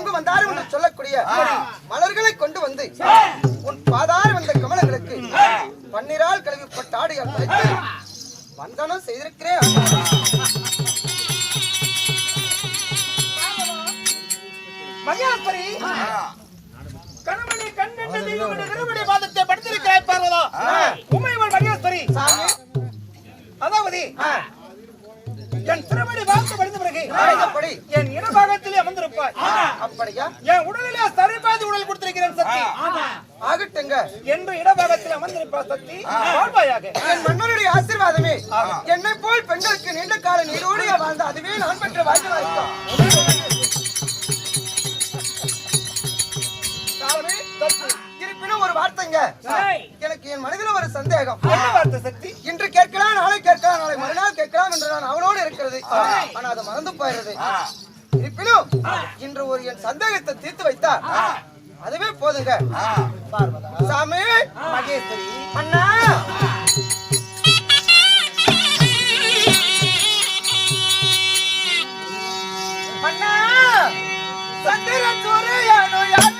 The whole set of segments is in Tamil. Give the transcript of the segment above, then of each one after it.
வாச்சை கோங்கு வந்தாரும் என்று சொல்லக்கூடிய மலர்களை கொண்டு வந்து உன் பாதாறு வந்த கமலங்களுக்கு பன்னிரால் கழுவிப்பட்ட ஆடையால் வந்தனம் செய்திருக்கிறேன். மகேஸ்வரி கணவனை கண்டென்று தெய்வம் திருமணி பாதத்தை படுத்திருக்கிறாய் பார்வதா. உமையவள் மகேஸ்வரி. அதாவது என் திருமணி பார்த்து எப்படி என் இடபாகத்திலே அமர்ந்திருப்பாய். அப்படியா? என் உடலிலே சரிபாதி உடல் கொடுத்திருக்கிறேன் சக்தி. ஆகட்டுங்க. என்று இடபாகத்தில் அமர்ந்திருப்பாய் சக்தி. வாழ்வாயாக. என் மன்னருடைய ஆசீர்வாதமே. என்னை போல் பெண்களுக்கு நீண்ட கால நீரோடிய வாழ்ந்த அதுவே நான் பெற்ற வாழ்க்கை இருப்பினும் ஒரு வார்த்தைங்க. எனக்கு என் மனதில் ஒரு சந்தேகம். என்ன வார்த்தை சக்தி? கேட்கலாம் நாளை மறுநாள் கேட்கலாம் என்று நான் அவனோடு இருக்கிறது. ஆனா அது மறந்து போயிடுது இருப்பினும் இன்று ஒரு என் சந்தேகத்தை தீர்த்து வைத்தார். அதுவே போதுங்க. சாமி மகேஸ்வரி அண்ணா. அண்ணா சந்திர சூரியனு யாருங்க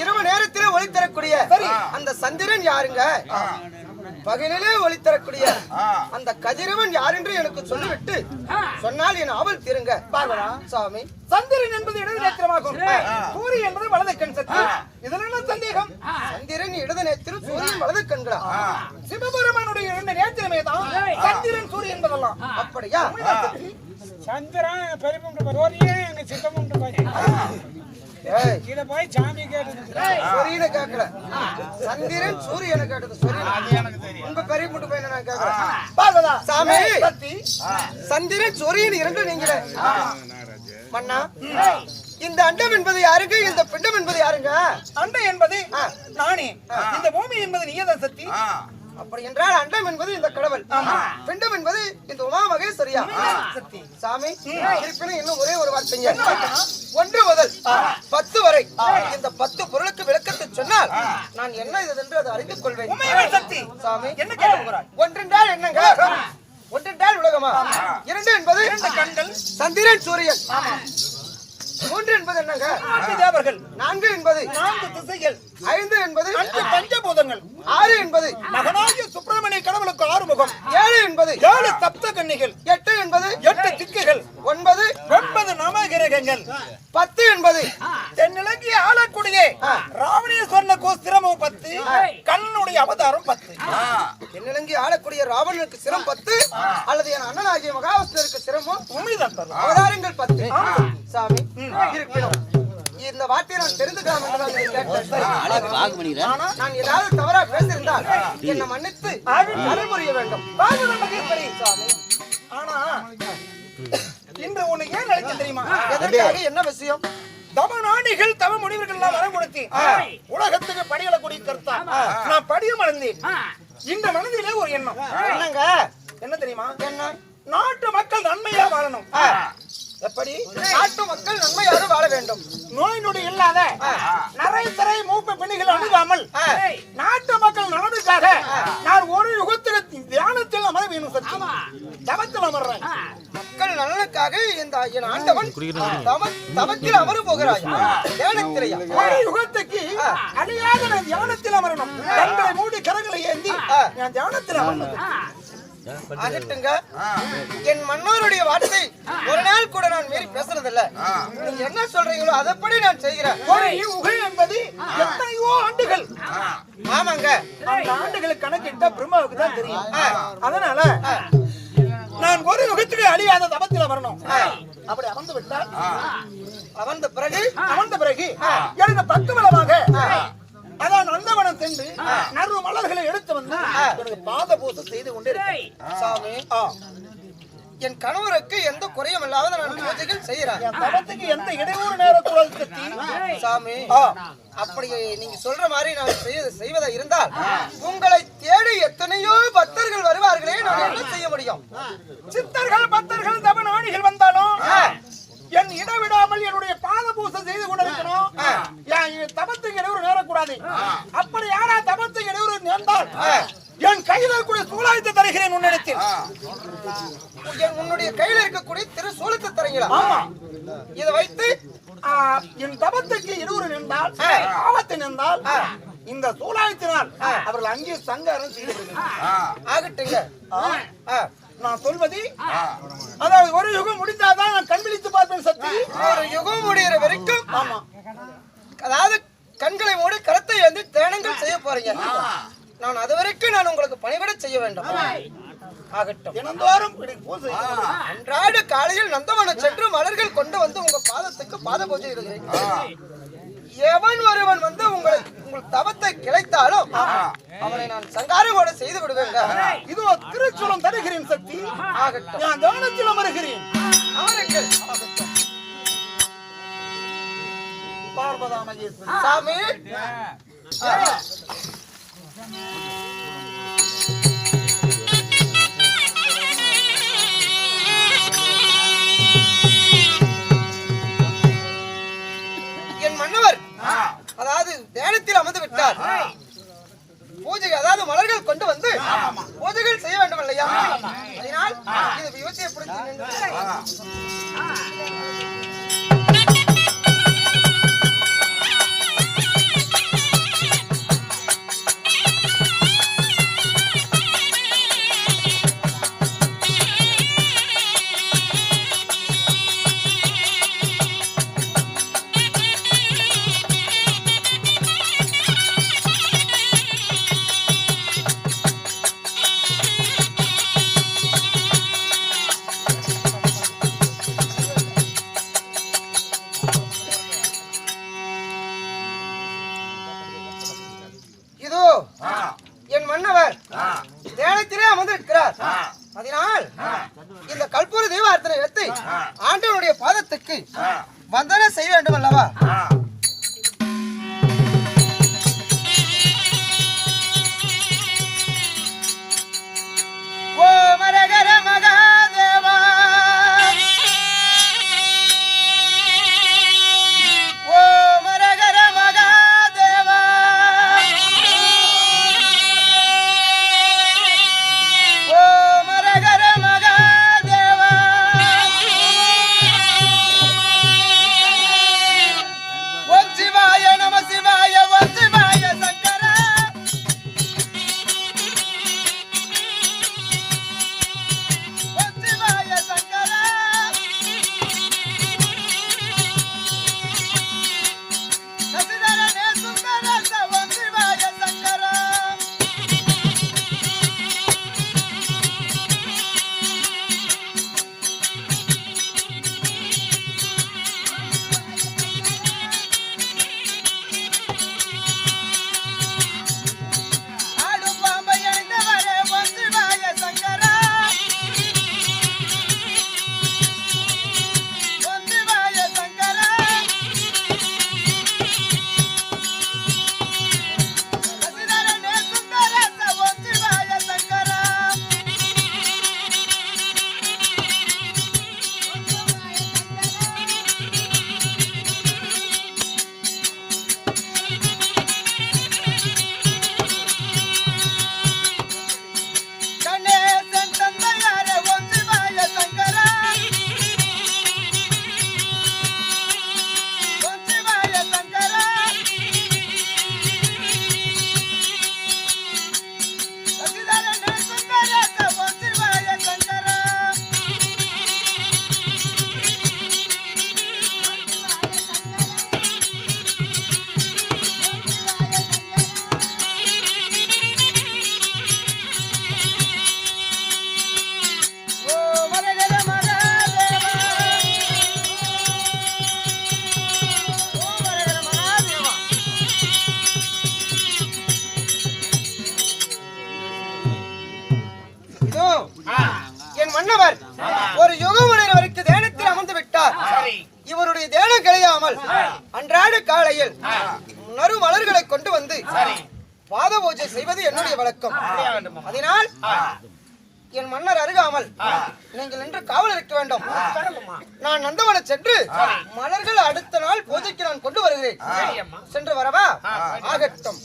இரவு நேரத்திலே ஒளி தரக்கூடிய அந்த சந்திரன் யாருங்க? பகலிலே ஒளி தரக்கூடிய அந்த கதிரவன் யார் என்று எனக்கு சொல்லிவிட்டு சொன்னால் என் ஆவல் திருங்க. பார்வரா சுவாமி சந்திரன் என்பது இடது நேத்திரமாகும். சூரி என்பது வலது கண் சக்தி. இதுல என்ன சந்தேகம்? சந்திரன் இடது நேத்திரம் சூரியன் வலது கண்களா? சிவபெருமானுடைய இரண்டு நேத்திரமே தான் சந்திரன் சூரி என்பதெல்லாம். அப்படியா? சந்திரன் பெருமுண்டு சூரியன் எங்க சித்தமுண்டு கீழே போய் சாமி கேட்டு சூரியனை கேட்கல. சந்திரன் சூரியனை கேட்டது சூரியன் உங்க பெரிய முட்டு பையனை நான் கேட்கறேன். சாமி. சந்திரன் சூரியன் இரண்டு நீங்களே. மன்னா இந்த அண்டம் என்பது யாருங்க இந்த பிண்டம் என்பது யாருங்க? அண்டை என்பது நானே. இந்த பூமி என்பது நீயதான் சக்தி. அப்படி என்றால் அண்டம் என்பது இந்த கடவுள். பிண்டம் என்பது இந்த உமா மகேஸ்வரியா சக்தி சாமி இருப்பினும் இன்னும் ஒரே ஒரு வார்த்தைங்க ஒன்று முதல் பத்து வரை. இந்த பத்து பொருளுக்கு விளக்கத்தை சொன்னால் நான் என்ன இது என்று அதை அறிந்து கொள்வேன். சக்தி. சாமி. என்ன கேட்க ஒன்றென்றால் என்னங்க? ஒன்றென்றால் உலகமா? இரண்டு என்பது இரண்டு கண்கள். சந்திரன் சூரியன். மூன்று என்பது என்னங்க? தேவர்கள். நான்கு என்பது நான்கு திசைகள். ஐந்து என்பது பத்து என்பது. தென்னிலங்கிய ஆளக்கூடிய ராவணேஸ்வரன கோஸ்திரமும் பத்து கண்ணனுடைய அவதாரம் பத்து. என்னிலங்கி ஆளக்கூடிய ராவணனுக்கு சிரம் பத்து அல்லது என் அண்ணனாகிய மகாவிஷ்ணருக்கு சிரமும் உண்மைதான் தரும் அவதாரங்கள் பத்து. சாமி இருப்பினும் இந்த வார்த்தையை நான் தெரிந்துக்கலாம். ஆனா நான் ஏதாவது தவறா பேசியிருந்தால் என்னை மன்னித்து அருள் புரிய வேண்டும். ஆனா இன்று உன்னை ஏன் அழைக்க தெரியுமா? எதற்காக? என்ன விஷயம்? தவநாடிகள் தவ முனிவர்கள் எல்லாம் வரம் கொடுத்து உலகத்துக்கு படியலக்கூடிய கருத்தா. நான் படியம் அடைந்தேன் இந்த மனதிலே ஒரு எண்ணம். என்னங்க? என்ன தெரியுமா? என்ன? நாட்டு மக்கள் நன்மையா வாழணும். எப்படி? நாட்டு மக்கள் நன்மையாக வாழ வேண்டும். நோய் நொடி இல்லாத நரை திரை மூப்பு பிணிகள் அணுகாமல் என் ஆண்டவன் தவ- தவத்தில் அமர போகிறாய். தியானத்திலையா ஒரு யுகத்துக்கு அழியாத நான் தியானத்தில் அமரணும். கண்களை மூடி கரங்களை ஏந்தி நான் தியானத்தில் அமரணும். ஆகட்டுங்க என் மன்னோருடைய வார்த்தை ஒரு நாள் கூட நான் மீறி பேசுறதில்ல. நீங்க என்ன சொல்றீங்களோ அதப்படி நான் செய்கிறேன். ஒரு யுகை என்பது எத்தனையோ ஆண்டுகள். ஆமாங்க. அந்த ஆண்டுகளுக்கு கணக்கிட்ட பிரம்மாவுக்கு தான் தெரியும். அதனால நான் ஒரு யுகத்துக்கு அழியாத தபத்தில் வரணும் அப்படி அமர்ந்து விட்டால் அவந்த பிறகு அமர்ந்த பிறகு எனக்கு பக்குவலமாக அதான் நந்தவனம் சென்று நறு மலர்களை எடுத்து வந்து பாத பூசை செய்து கொண்டே இருக்கேன். சாமி என் கணவருக்கு எந்த குறையும் இல்லாத நான் பூஜைகள் செய்யறேன் என் தவத்துக்கு எந்த இடையூறு நேரக்குரல் கத்தி? சாமி அப்படி நீங்க சொல்ற மாதிரி நான் செய்வதா இருந்தால் உங்களை தேடி எத்தனையோ பக்தர்கள் வருவார்களே நான் என்ன செய்ய முடியும்? சித்தர்கள் பக்தர்கள் தவ நாணிகள் வந்தாலும் என் இடவிடாமல் என்னுடைய பாத பூசை செய்து கொண்டிருக்கணும். என் தபத்துக்கு இடையூறு நேரக்கூடாது. அப்படி யாரா தபத்துக்கு இடையூறு நேர்ந்தால் என் கையில் இருக்கக்கூடிய சூலாயத்தை தருகிறேன் உன்னிடத்தில். உன்னுடைய கையில இருக்கக்கூடிய திரு சூழத்தை தரீங்களா? ஆமா. இதை வைத்து என் தபத்துக்கு இடையூறு நின்றால் ஆபத்து நின்றால் இந்த சூலாயத்தினால் அவர்கள் அங்கே சங்காரம் செய்து. ஆகட்டுங்க. நான் சொல்வது அதாவது ஒரு யுகம் முடிந்தாதான் நான் கண் விழித்து பார்ப்பேன் சக்தி. ஒரு யுகம் முடிகிற வரைக்கும் ஆமா. அதாவது கண்களை மூடி கரத்தை ஏந்தி தியானங்கள் செய்ய போறீங்க. நான் அது வரைக்கும் நான் உங்களுக்கு பணிவிட செய்ய வேண்டும். தினந்தோறும் அன்றாட காலையில் நந்தவனம் சென்று மலர்கள் கொண்டு வந்து உங்க பாதத்துக்கு பாத பூஜை இடுகிறேன் எவன் ஒருவன் வந்து உங்களை உங்கள் தவத்தை கிளைத்தாலும் அவனை நான் சங்காரமோட செய்து விடுவேங்க. இதோ திருச்சுலம் தருகிறேன் சக்தி. ஆகட்டும். நான் தானத்தில் அமருகிறேன் அவர்கள் பார்வதா சாமி. அதாவது தியானத்தில் அமர்ந்து விட்டார். பூஜை அதாவது மலர்கள் கொண்டு வந்து பூஜைகள் செய்ய வேண்டும் இல்லையா? அதனால் இது விபத்தியை பிடித்து தீபார்த்தனை வைத்து ஆண்டவனுடைய பாதத்துக்கு வந்தன செய்ய வேண்டும் அல்லவா? கிடையாமல் அன்றாட காலையில் நறு மலர்களை கொண்டு வந்து பாத பூஜை செய்வது என்னுடைய வழக்கம். அதனால் என் மன்னர் அருகாமல் நீங்கள் நின்று காவல் இருக்க வேண்டும். நான் நந்தவனம் சென்று மலர்கள் அடுத்த நாள் பூஜைக்கு நான் கொண்டு வருகிறேன். சென்று வரவா? ஆகட்டும்.